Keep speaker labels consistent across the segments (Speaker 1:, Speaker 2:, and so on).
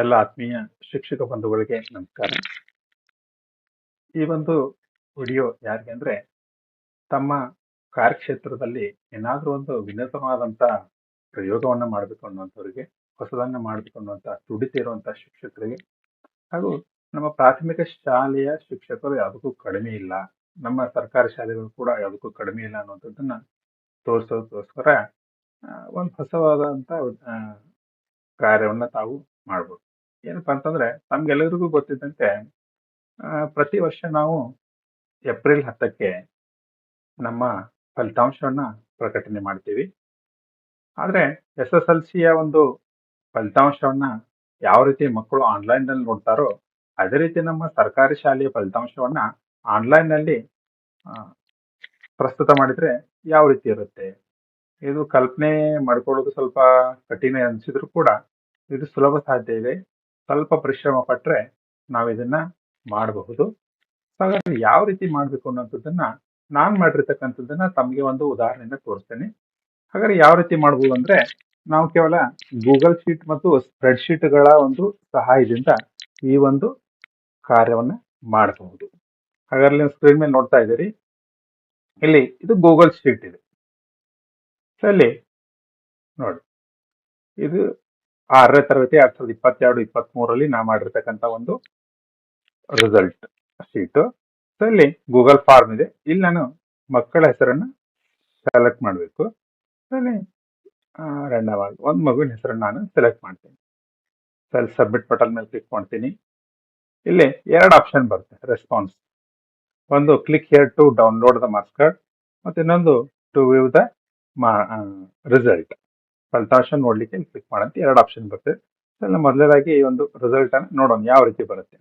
Speaker 1: ಎಲ್ಲ ಆತ್ಮೀಯ ಶಿಕ್ಷಕ ಬಂಧುಗಳಿಗೆ ನಮಸ್ಕಾರ. ಈ ಒಂದು ವಿಡಿಯೋ ಯಾರಿಗೆ ಅಂದ್ರೆ ತಮ್ಮ ಕಾರ್ಯಕ್ಷೇತ್ರದಲ್ಲಿ ಏನಾದರೂ ಒಂದು ವಿನೂತನವಾದಂತ ಪ್ರಯೋಗವನ್ನು ಮಾಡಬೇಕು ಅನ್ನುವಂಥವ್ರಿಗೆ, ಹೊಸದನ್ನ ಮಾಡಬೇಕು ಅನ್ನುವಂತ ತುಡಿತಿರುವಂತ ಶಿಕ್ಷಕರಿಗೆ ಹಾಗೂ ನಮ್ಮ ಪ್ರಾಥಮಿಕ ಶಾಲೆಯ ಶಿಕ್ಷಕರು ಯಾವುದಕ್ಕೂ ಕಡಿಮೆ ಇಲ್ಲ, ನಮ್ಮ ಸರ್ಕಾರಿ ಶಾಲೆಗಳು ಕೂಡ ಯಾವುದಕ್ಕೂ ಕಡಿಮೆ ಇಲ್ಲ ಅನ್ನುವಂಥದ್ದನ್ನ ತೋರಿಸೋದಕ್ಕೋಸ್ಕರ ಒಂದು ಹೊಸವಾದಂತ ಕಾರ್ಯವನ್ನ ತಾವು ಮಾಡ್ಬೋದು. ಏನಪ್ಪಾ ಅಂತಂದ್ರೆ ನಮ್ಗೆಲ್ಲರಿಗೂ ಗೊತ್ತಿದ್ದಂತೆ ಪ್ರತಿ ವರ್ಷ ನಾವು ಏಪ್ರಿಲ್ ಹತ್ತಕ್ಕೆ ನಮ್ಮ ಫಲಿತಾಂಶವನ್ನ ಪ್ರಕಟಣೆ ಮಾಡ್ತೀವಿ. ಆದರೆ ಎಸ್ ಎಸ್ ಎಲ್ ಸಿಯ ಒಂದು ಫಲಿತಾಂಶವನ್ನ ಯಾವ ರೀತಿ ಮಕ್ಕಳು ಆನ್ಲೈನ್ನಲ್ಲಿ ನೋಡ್ತಾರೋ ಅದೇ ರೀತಿ ನಮ್ಮ ಸರ್ಕಾರಿ ಶಾಲೆಯ ಫಲಿತಾಂಶವನ್ನ ಆನ್ಲೈನ್ನಲ್ಲಿ ಆ, ಪ್ರಸ್ತುತ ಮಾಡಿದ್ರೆ ಯಾವ ರೀತಿ ಇರುತ್ತೆ? ಇದು ಕಲ್ಪನೆ ಮಾಡ್ಕೊಳ್ಳೋದು ಸ್ವಲ್ಪ ಕಠಿಣ ಅನಿಸಿದ್ರು ಕೂಡ ಇದು ಸುಲಭ ಸಾಧ್ಯ ಇದೆ. ಸ್ವಲ್ಪ ಪರಿಶ್ರಮ ಪಟ್ಟರೆ ನಾವು ಇದನ್ನ ಮಾಡಬಹುದು. ಹಾಗಾದ್ರೆ ಯಾವ ರೀತಿ ಮಾಡಬೇಕು ಅನ್ನೋಂಥದ್ದನ್ನ ನಾನು ಮಾಡಿರ್ತಕ್ಕಂಥದ್ದನ್ನ ತಮಗೆ ಒಂದು ಉದಾಹರಣೆಯಿಂದ ತೋರಿಸ್ತೇನೆ. ಹಾಗಾದ್ರೆ ಯಾವ ರೀತಿ ಮಾಡ್ಬೋದು ಅಂದ್ರೆ ನಾವು ಕೇವಲ ಗೂಗಲ್ ಶೀಟ್ ಮತ್ತು ಸ್ಪ್ರೆಡ್ ಶೀಟ್ಗಳ ಒಂದು ಸಹಾಯದಿಂದ ಈ ಒಂದು ಕಾರ್ಯವನ್ನ ಮಾಡಬಹುದು. ಹಾಗಾದ್ರೆ ನೀವು ಸ್ಕ್ರೀನ್ ಮೇಲೆ ನೋಡ್ತಾ ಇದ್ದೀರಿ. ಇಲ್ಲಿ ಇದು ಗೂಗಲ್ ಶೀಟ್ ಇದೆ. ಸೊ ಇಲ್ಲಿ ನೋಡಿ. ಇದು ಆರನೇ ತರಗತಿ ಎರಡ್ ಸಾವಿರದ ಇಪ್ಪತ್ತೆರಡು ಇಪ್ಪತ್ತ್ ಮೂರಲ್ಲಿ ನಾ ಮಾಡಿರ್ತಕ್ಕಂಥ ಒಂದು ರಿಸಲ್ಟ್ ಶೀಟ್ ಸೊ ಇಲ್ಲಿ ಗೂಗಲ್ ಫಾರ್ಮ್ ಇದೆ. ಇಲ್ಲಿ ನಾನು ಮಕ್ಕಳ ಹೆಸರನ್ನ ಸೆಲೆಕ್ಟ್ ಮಾಡಬೇಕು. ಇಲ್ಲಿ ರ್ಯಾಂಡಮ್ ಆಗಿ ಒಂದು ಮಗುವಿನ ಹೆಸರನ್ನ ನಾನು ಸೆಲೆಕ್ಟ್ ಮಾಡ್ತೀನಿ. ಸೊ ಅಲ್ಲಿ ಸಬ್ಮಿಟ್ ಬಟನ್ ಮೇಲೆ ಕ್ಲಿಕ್ ಮಾಡ್ತೀನಿ. ಇಲ್ಲಿ ಎರಡು ಆಪ್ಷನ್ ಬರುತ್ತೆ ರೆಸ್ಪಾನ್ಸ್ ಒಂದು click here to download the marks card ಮತ್ತೆ ಇನ್ನೊಂದು ಟು ವ್ಯೂ ದ ರಿಸಲ್ಟ್ ಫಲಿತಾಂಶ ನೋಡ್ಲಿಕ್ಕೆ ಕ್ಲಿಕ್ ಮಾಡಂತ. ಎರಡು ಆಪ್ಷನ್ ಬರುತ್ತೆ ಸೊ ಇಲ್ಲಿ ಮೊದಲನೇದಾಗಿ ಈ ಒಂದು ರಿಸಲ್ಟ್ ಅನ್ನು ನೋಡೋಣ. ಯಾವ ರೀತಿ ಬರುತ್ತೆ.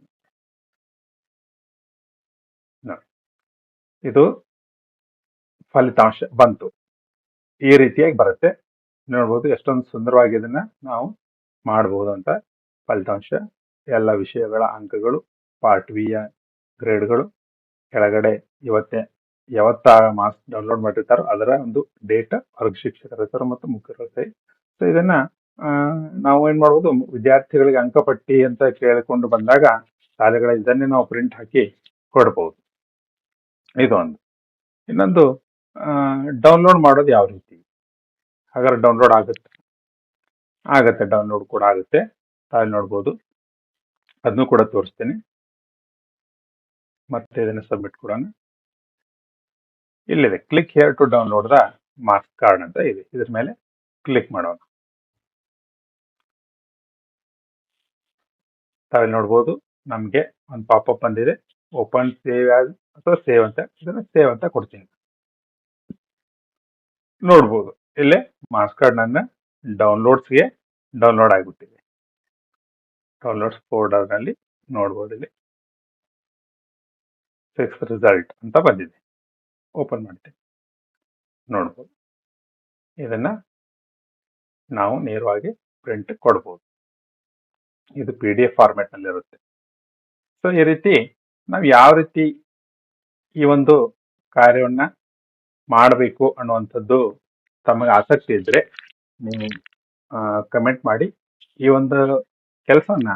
Speaker 1: ಇದು ಫಲಿತಾಂಶ ಬಂತು. ಈ ರೀತಿಯಾಗಿ ಬರುತ್ತೆ. ನೋಡ್ಬೋದು ಎಷ್ಟೊಂದು ಸುಂದರವಾಗಿ ಇದನ್ನ ನಾವು ಮಾಡಬಹುದು ಅಂತ. ಫಲಿತಾಂಶ, ಎಲ್ಲ ವಿಷಯಗಳ ಅಂಕಗಳು ಪಾರ್ಟ್ ವಿಯ ಗ್ರೇಡ್ಗಳು, ಕೆಳಗಡೆ ಇವತ್ತೇ ಯಾವತ್ತ ಮಾರ್ಕ್ಸ್ ಡೌನ್ಲೋಡ್ ಮಾಡಿರ್ತಾರೋ ಅದರ ಒಂದು ಡೇಟಾ ವರ್ಗ ಶಿಕ್ಷಕರ ಹೆಸರು ಮತ್ತು ಮುಖ್ಯರ ಸಹಿ ಸೊ ಇದನ್ನ ನಾವು ಏನ್ ಮಾಡ್ಬೋದು, ವಿದ್ಯಾರ್ಥಿಗಳಿಗೆ ಅಂಕಪಟ್ಟಿ ಅಂತ ಕೇಳಿಕೊಂಡು ಬಂದಾಗ ಶಾಲೆಗಳ ಇದನ್ನೇ ನಾವು ಪ್ರಿಂಟ್ ಹಾಕಿ ಕೊಡ್ಬೋದು. ಇದೊಂದು ಇನ್ನೊಂದು ಡೌನ್ಲೋಡ್ ಮಾಡೋದು ಯಾವ ರೀತಿ? ಹಾಗಾದ್ರೆ ಡೌನ್ಲೋಡ್ ಆಗುತ್ತೆ. ಆಗತ್ತೆ ಡೌನ್ಲೋಡ್ ಕೂಡ ಆಗುತ್ತೆ. ತಾವು ನೋಡ್ಬೋದು. ಅದನ್ನು ಕೂಡ ತೋರಿಸ್ತೀನಿ. ಮತ್ತೆ ಇದನ್ನ ಸಬ್ಮಿಟ್ ಕೊಡೋಣ. ಇಲ್ಲಿದೆ. Click here to download the marks card ಅಂತ ಇದೆ. ಇದ್ರ ಮೇಲೆ ಕ್ಲಿಕ್ ಮಾಡೋಣ. ತಾವಿಲ್ಲಿ ನೋಡ್ಬೋದು. ನಮಗೆ ಒಂದು ಪಾಪಪ್ ಬಂದಿದೆ. ಓಪನ್ ಸೇವ್ ಆಸ್ ಅಥವಾ ಸೇವ್ ಅಂತ. ಇದನ್ನ ಸೇವ್ ಅಂತ ಕೊಡ್ತೀನಿ. ನೋಡ್ಬೋದು. ಇಲ್ಲೇ ಮಾರ್ಕ್ಸ್ ಕಾರ್ಡ್ ನನ್ನ ಡೌನ್ಲೋಡ್ಸ್ಗೆ ಡೌನ್ಲೋಡ್ ಆಗಿಬಿಟ್ಟಿದೆ. ಡೌನ್ಲೋಡ್ಸ್ ಫೋಲ್ಡರ್ನಲ್ಲಿ ನೋಡ್ಬೋದು ಇಲ್ಲಿ. ಸಿಕ್ಸ್ ರಿಸಲ್ಟ್ ಅಂತ ಬಂದಿದೆ. ಓಪನ್ ಮಾಡ್ತೀನಿ. ನೋಡ್ಬೋದು. ಇದನ್ನ ನಾವು ನೇರವಾಗಿ ಪ್ರಿಂಟ್ ಕೊಡ್ಬೋದು. ಇದು ಪಿ ಡಿ ಎಫ್ ಫಾರ್ಮೆಟ್ನಲ್ಲಿ ಇರುತ್ತೆ ಸೊ ಈ ರೀತಿ ನಾವು ಯಾವ ರೀತಿ ಈ ಒಂದು ಕಾರ್ಯವನ್ನ ಮಾಡಬೇಕು ಅನ್ನುವಂಥದ್ದು ತಮಗೆ ಆಸಕ್ತಿ ಇದ್ದರೆ ನೀವು ಕಮೆಂಟ್ ಮಾಡಿ ಈ ಒಂದು ಕೆಲಸವನ್ನ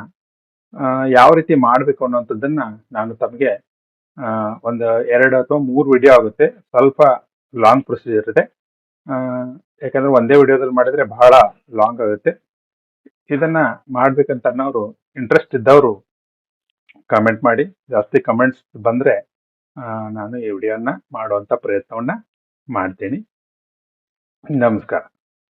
Speaker 1: ಯಾವ ರೀತಿ ಮಾಡಬೇಕು ಅನ್ನುವಂಥದ್ದನ್ನ ನಾನು ತಮಗೆ ಒಂದು ಎರಡು ಅಥವಾ ಮೂರು ವಿಡಿಯೋ ಆಗುತ್ತೆ. ಸ್ವಲ್ಪ ಲಾಂಗ್ ಪ್ರೊಸೀಜರ್ ಇದೆ. ಯಾಕಂದ್ರೆ ಒಂದೇ ವಿಡಿಯೋದಲ್ಲಿ ಮಾಡಿದ್ರೆ ಬಹಳ ಲಾಂಗ್ ಆಗುತ್ತೆ. ಇದನ್ನ ಮಾಡ್ಬೇಕಂತ ಅನ್ನೋರು ಇಂಟ್ರೆಸ್ಟ್ ಇದ್ದವರು ಕಮೆಂಟ್ ಮಾಡಿ, ಜಾಸ್ತಿ ಕಮೆಂಟ್ಸ್ ಬಂದ್ರೆ ನಾನು ಈ ವಿಡಿಯೋನ ಮಾಡುವಂತ ಪ್ರಯತ್ನವನ್ನ ಮಾಡ್ತೀನಿ. ನಮಸ್ಕಾರ.